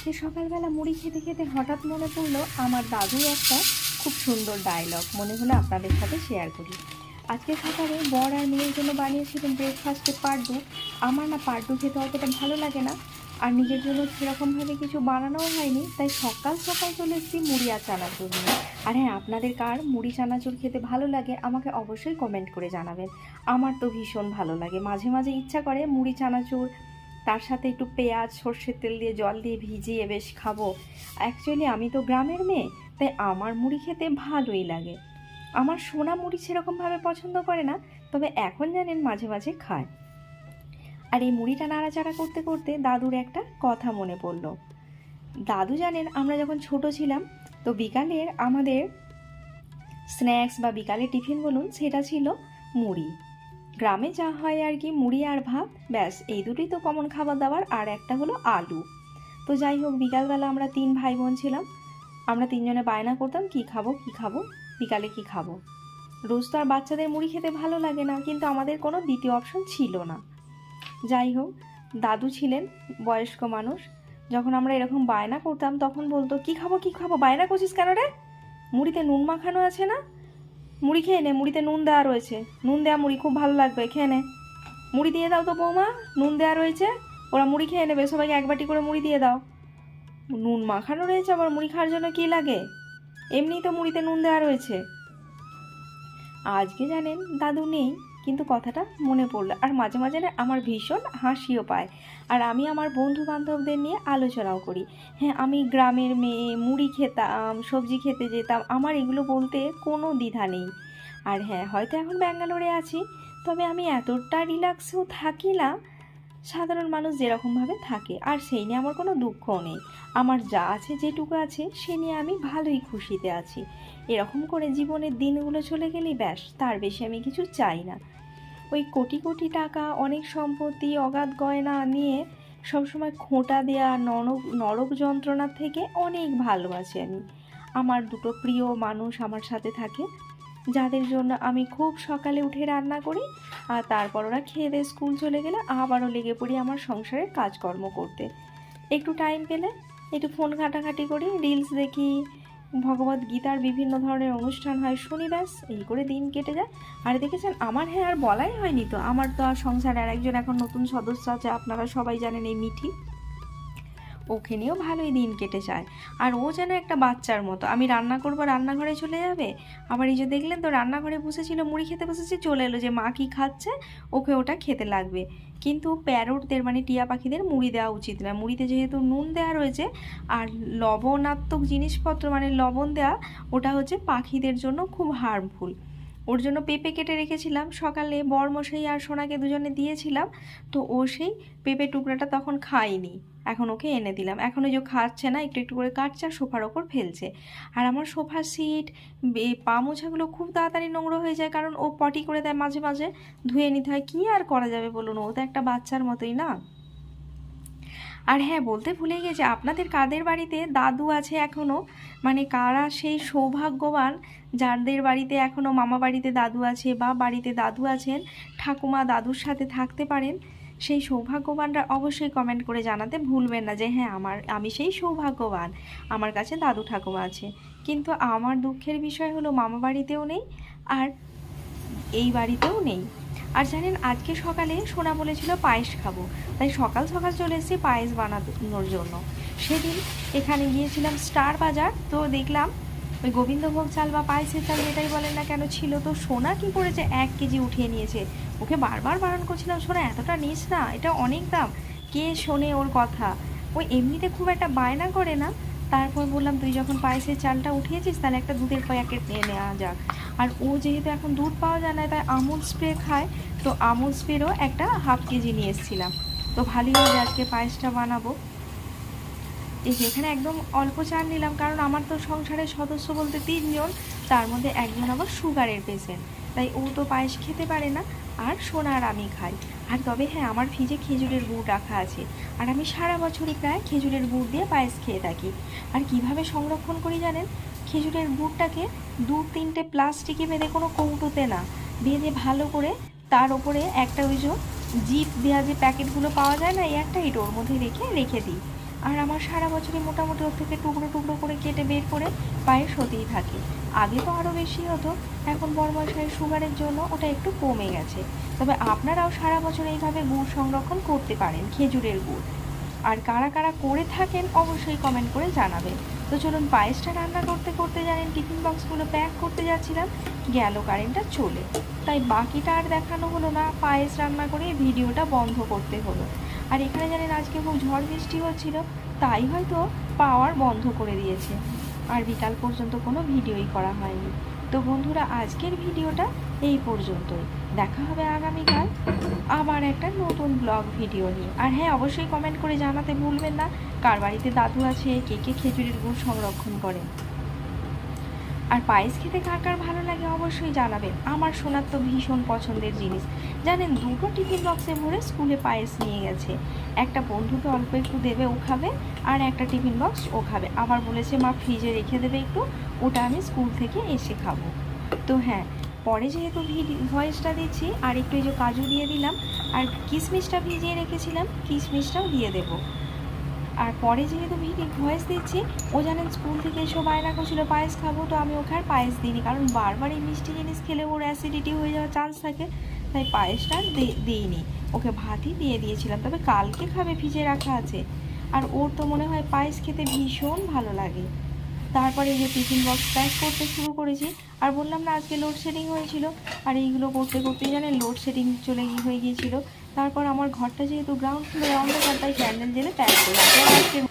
আজকে সকালবেলা মুড়ি খেতে খেতে হঠাৎ মনে পড়ল আমার দাদুর একটা খুব সুন্দর ডায়লগ মনে হলো আপনাদের সাথে শেয়ার করি। আজকে সকালে বর আর মেয়ের জন্য বানিয়েছিলেন ব্রেকফাস্টে পাড্ডু। আমার না পাড্ডু খেতে অতটা ভালো লাগে না। আর নিজের জন্য সেরকমভাবে কিছু বানানোও হয়নি, তাই সকাল সকাল চলে এসেছি মুড়ি আর চানাচুর নিয়ে। আর হ্যাঁ আপনাদের কার মুড়ি চানাচুর খেতে ভালো লাগে আমাকে অবশ্যই কমেন্ট করে জানাবেন। আমার তো ভীষণ ভালো লাগে। মাঝে মাঝে ইচ্ছা করে মুড়ি চানাচুর তার সাথে একটু পেঁয়াজ, সর্ষের তেল দিয়ে জল দিয়ে ভিজিয়ে বেশ খাব। অ্যাকচুয়ালি আমি তো গ্রামের মেয়ে, তাই আমার মুড়ি খেতে ভালোই লাগে। আমার সোনা মুড়ি সেরকমভাবে পছন্দ করে না, তবে এখন জানেন মাঝে মাঝে খায়। আর এই মুড়িটা নাড়াচাড়া করতে করতে দাদুর একটা কথা মনে পড়ল। দাদু জানেন আমরা যখন ছোট ছিলাম, তো বিকালের আমাদের স্ন্যাক্স বা বিকালে টিফিন বলুন, সেটা ছিল মুড়ি। গ্রামে যা হয় আর কি, মুড়ি আর ভাত, ব্যাস, এই দুটোই তো কমন খাবার দাবার, আর একটা হলো আলু। তো যাই হোক, বিকালবেলা আমরা তিন ভাই বোন ছিলাম। আমরা তিনজনে বায়না করতাম, কি খাব কি খাব, বিকালে কি খাব। রোজ তো আর বাচ্চাদের মুড়ি খেতে ভালো লাগে না, কিন্তু আমাদের কোনো দ্বিতীয় অপশন ছিল না। যাই হোক, দাদু ছিলেন, বয়স্ক মানুষ। যখন আমরা এরকম বায়না করতাম, তখন বলতো, কি খাব কি খাব, বায়না করছিস কেন রে? মুড়িতে নুন মাখানো আছে না? মুড়ি খেয়ে নে, মুড়িতে নুন দেওয়া রয়েছে। নুন দেওয়া মুড়ি খুব ভালো লাগবে, খেয়ে নে। মুড়ি দিয়ে দাও তো বৌমা, নুন দেওয়া রয়েছে। ওরা মুড়ি খেয়ে নেবে, সবাইকে এক বাটি করে মুড়ি দিয়ে দাও। নুন মাখানো রয়েছে, আবার মুড়ি খাওয়ার জন্য কী লাগে? এমনিই তো মুড়িতে নুন দেওয়া রয়েছে। আজকে জানেন, দাদু নেই। কিন্তু কথাটা মনে পড়ল আর মাঝে মাঝে আমার ভীষণ হাসিও পায়। আর আমি আমার বন্ধু বান্ধবদের নিয়ে আলোচনাও করি। হ্যাঁ আমি গ্রামের মেয়ে, মুড়ি খেতাম, সবজি খেতে যেতাম, আমার এগুলো বলতে কোনো দ্বিধা নেই। আর হ্যাঁ হয়তো এখন ব্যাঙ্গালোরে আছি, তবে আমি এতটা রিল্যাক্সেও থাকি না, সাধারণ মানুষ যেরকমভাবে থাকে, আর সেই নিয়ে আমার কোনো দুঃখও নেই। আমার যা আছে, যেটুকু আছে, সে নিয়ে আমি ভালোই খুশিতে আছি। এরকম করে জীবনের দিনগুলো চলে গেলেই ব্যাস, তার বেশি আমি কিছু চাই না। ওই কোটি কোটি টাকা অনেক সম্পত্তি, অগাধ গয়না নিয়ে সবসময় খোঁটা দেওয়া নরক নরক যন্ত্রণার থেকে অনেক ভালো আছি আমি। আমার দুটো প্রিয় মানুষ আমার সাথে থাকে, যাদের জন্য আমি খুব সকালে উঠে রান্না করি আর তারপর ওরা খেয়ে দিয়ে স্কুল চলে গেলে আবারও লেগে পড়ি আমার সংসারের কাজকর্ম করতে। একটু টাইম পেলে একটু ফোন ঘাটাঘাটি করি রিলস দেখি ভগবত গীতার বিভিন্ন ধরনের অনুষ্ঠান হয়। শুনি ব্যাস, এই করে দিন কেটে যায়। আর দেখেছেন, আমার হ্যাঁ আর বলাই হয়নি তো। আমার তো আর সংসারে আর একজন এখন নতুন সদস্য আছে, আপনারা সবাই জানেন এই মিঠি। ওকে নিয়েও ভালোই দিন কেটে যায়। আর ও যেন একটা বাচ্চার মতো। আমি রান্না করব, রান্নাঘরে চলে যাবে? আবার এই যে দেখলেন তো, রান্নাঘরে বসেছিল, মুড়ি খেতে বসেছে, চলে এলো যে মা কি খাচ্ছে, ওকে ওটা খেতে লাগবে। কিন্তু প্যারোটদের মানে টিয়া পাখিদের মুড়ি দেওয়া উচিত না। মুড়িতে যেহেতু নুন দেওয়া রয়েছে, আর লবণাত্মক জিনিসপত্র মানে লবণ দেওয়া ওটা হচ্ছে পাখিদের জন্য খুব হার্মফুল ওর জন্য পেঁপে কেটে রেখেছিলাম। সকালে বরমশাই আর সোনাকে দুজনে দিয়েছিলাম। তো ও সেই পেঁপে টুকরাটা তখন খায়নি। এখন ওকে এনে দিলাম। এখন ওই যে খাচ্ছে না, একটু একটু করে কাটছে আর সোফার ওপর ফেলছে। আর আমার সোফা সিট পা মোছাগুলো খুব তাড়াতাড়ি নোংরা হয়ে যায় কারণ ও পটি করে দেয় মাঝে মাঝে। ধুয়ে নিতে হয়। কী আর করা যাবে বলুন? ও তো একটা বাচ্চার মতোই না। আর হ্যাঁ বলতে ভুলে গেছি আপনাদের কাদের বাড়িতে দাদু আছে এখনও মানে কারা সেই সৌভাগ্যবান যাদের বাড়িতে এখনও মামা বাড়িতে দাদু আছে বা বাড়িতে দাদু আছেন, ঠাকুমা দাদুর সাথে থাকতে পারেন? সেই সৌভাগ্যবানরা অবশ্যই কমেন্ট করে জানাতে ভুলবেন না যে হ্যাঁ আমার, আমি সেই সৌভাগ্যবান, আমার কাছে দাদু ঠাকুমা আছে। কিন্তু আমার দুঃখের বিষয় হলো মামা বাড়িতেও নেই আর এই বাড়িতেও নেই। আর জানেন, আজকে সকালে সোনা বলেছিল পায়েস খাব। তাই সকাল সকাল চলে এসেছি পায়েস বানানোর জন্য। সেদিন এখানে গিয়েছিলাম স্টার বাজার, তো দেখলাম ওই গোবিন্দভোগ চাল বা পায়েসের চাল যেটাই বলেন না কেন ছিল, তো সোনা কি করেছে? এক কেজি উঠিয়ে নিয়েছে। ওকে বারবার বারণ করছিলাম, সোনা, এতটা নিস না, এটা অনেক দাম। কে শোনে ওর কথা? ওই এমনিতে খুব একটা বায়না করে না তারপর বললাম, তুই যখন পায়েসের চালটা উঠিয়েছিস, তাহলে একটা দুধের প্যাকেট নিয়ে নেওয়া যাক। আর ও যেহেতু এখন দুধ পাওয়া যায় না, তাই আমুল স্প্রে খায়। তো আমুল স্প্রেরও একটা হাফ কেজি নিয়ে এসেছিলাম। তো ভালোই হবে আজকে পায়েসটা বানাবো। এই যে এখানে একদম অল্প চাল নিলাম, কারণ আমার তো সংসারের সদস্য বলতে তিনজন, তার মধ্যে একজন আবার সুগারের পেশেন্ট তাই ও তো পায়েস খেতে পারে না, আর সোনা আর আমি খাই। আর তবে হ্যাঁ আমার ফ্রিজে খেজুরের গুড় রাখা আছে। আর আমি সারা বছরই প্রায় খেজুরের গুড় দিয়ে পায়েস খেয়ে থাকি। আর কীভাবে সংরক্ষণ করি জানেন? খেজুরের গুড়টাকে দু তিনটে প্লাস্টিকে বেঁধে কোনো কৌটোতে না, বেঁধে ভালো করে তার ওপরে একটা ওই যে জিপ দেওয়া যে প্যাকেটগুলো পাওয়া যায় না, এই একটা এটা ওর মধ্যে রেখে রেখে দিই। আর আমার সারা বছরই মোটামুটি ওর থেকে টুকরো টুকরো করে কেটে বের করে পায়েস হতেই থাকে। আগে তো আরও বেশি হতো, এখন বড় বড়মশাইয়ের সুগারের জন্য ওটা একটু কমে গেছে। তবে আপনারাও সারা বছর এইভাবে গুড় সংরক্ষণ করতে পারেন, খেজুরের গুড়। আর কারা কারা করে থাকেন অবশ্যই কমেন্ট করে জানাবেন। তো চলুন পায়েসটা রান্না করতে করতে জানেন, টিফিন বক্সগুলো প্যাক করতে যাচ্ছিলাম, গেল কারেন্টটা চলে। তাই বাকিটা আর দেখানো হলো না, পায়েস রান্না করে ভিডিওটা বন্ধ করতে হলো। আর এখানে জানেন আজকে খুব ঝড় বৃষ্টি হচ্ছিল, তাই হয়তো পাওয়ার বন্ধ করে দিয়েছে। আর বিকাল পর্যন্ত কোনো ভিডিওই করা হয়নি। তো বন্ধুরা, আজকের ভিডিওটা এই পর্যন্তই। দেখা হবে আগামীকাল আবার একটা নতুন ব্লগ ভিডিও নিয়ে। আর হ্যাঁ অবশ্যই কমেন্ট করে জানাতে ভুলবেন না, কার বাড়িতে দাদু আছে, কে কে খেজুরের গুড় সংরক্ষণ করেন আর পায়েস খেতে কার কার ভালো লাগে অবশ্যই জানাবেন। আমার সোনার তো ভীষণ পছন্দের জিনিস। জানেন, দুটো টিফিন বক্সে ভরে স্কুলে পায়েস নিয়ে গেছে। একটা বন্ধুকে অল্প একটু দেবে, ও খাবে, আর একটা টিফিন বক্স ও খাবে। আবার বলেছে, মা, ফ্রিজে রেখে দেবে একটু, ওটা আমি স্কুল থেকে এসে খাব। তো হ্যাঁ পরে যেহেতু ভিডিও ভয়েসটা দিচ্ছি, আর একটু এই যে কাজু দিয়ে দিলাম, আর কিশমিশটা ভিজিয়ে রেখেছিলাম, কিশমিশটাও দিয়ে দেবো। আর পরে যেহেতু ভিডিও ভয়েস দিচ্ছি, ও জানেন স্কুল থেকে এসে বায়না করছিল পায়েস খাব, তো আমি আর পায়েস দিইনি। কারণ বারবার এই মিষ্টি জিনিস খেলে ওর অ্যাসিডিটি হয়ে যাওয়ার চান্স থাকে, তাই পায়েসটা দিইনি। ওকে ভাতই দিয়ে দিয়েছিলাম, তবে কালকে খাবে ভিজে রাখা আছে। আর ওর তো মনে হয় পায়েস খেতে ভীষণ ভালো লাগে। তারপরে যে টিফিন বক্স প্যাক করতে শুরু করেছি, আর বললাম না, আজকে লোডশেডিং হয়েছিল। আর এইগুলো করতে করতে জানেন লোডশেডিং চলে হয়ে গিয়েছিল। তারপর আমার ঘরটা যেহেতু গ্রাউন্ড ফ্লোরে অন্ধকার তাই ক্যান্ডেল জেলে প্যাক করলাম।